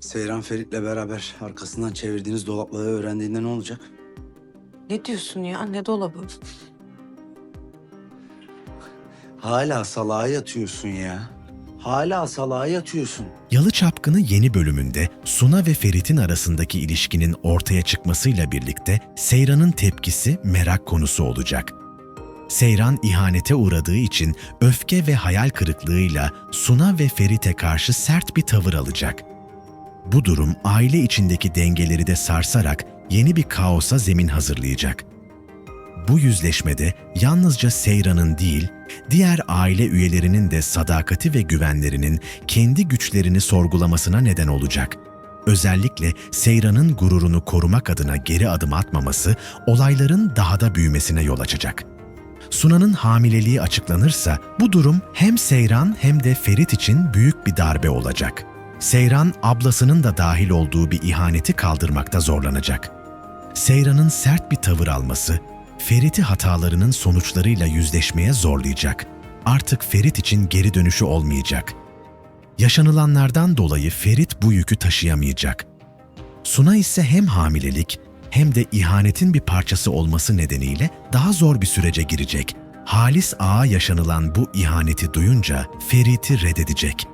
Seyran Ferit'le beraber arkasından çevirdiğiniz dolapları öğrendiğinde ne olacak? Ne diyorsun ya? Ne dolabı? Hala salağa yatıyorsun ya. Hala salağa yatıyorsun. Yalı Çapkını yeni bölümünde Suna ve Ferit'in arasındaki ilişkinin ortaya çıkmasıyla birlikte Seyran'ın tepkisi merak konusu olacak. Seyran ihanete uğradığı için öfke ve hayal kırıklığıyla Suna ve Ferit'e karşı sert bir tavır alacak. Bu durum aile içindeki dengeleri de sarsarak yeni bir kaosa zemin hazırlayacak. Bu yüzleşmede yalnızca Seyran'ın değil, diğer aile üyelerinin de sadakati ve güvenlerinin kendi güçlerini sorgulamasına neden olacak. Özellikle Seyran'ın gururunu korumak adına geri adım atmaması olayların daha da büyümesine yol açacak. Suna'nın hamileliği açıklanırsa bu durum hem Seyran hem de Ferit için büyük bir darbe olacak. Seyran ablasının da dahil olduğu bir ihaneti kaldırmakta zorlanacak. Seyran'ın sert bir tavır alması, Ferit'i hatalarının sonuçlarıyla yüzleşmeye zorlayacak. Artık Ferit için geri dönüşü olmayacak. Yaşanılanlardan dolayı Ferit bu yükü taşıyamayacak. Suna ise hem hamilelik hem de ihanetin bir parçası olması nedeniyle daha zor bir sürece girecek. Halis Ağa yaşanılan bu ihaneti duyunca Ferit'i reddedecek.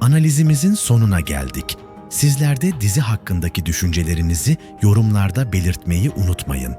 Analizimizin sonuna geldik. Sizler de dizi hakkındaki düşüncelerinizi yorumlarda belirtmeyi unutmayın.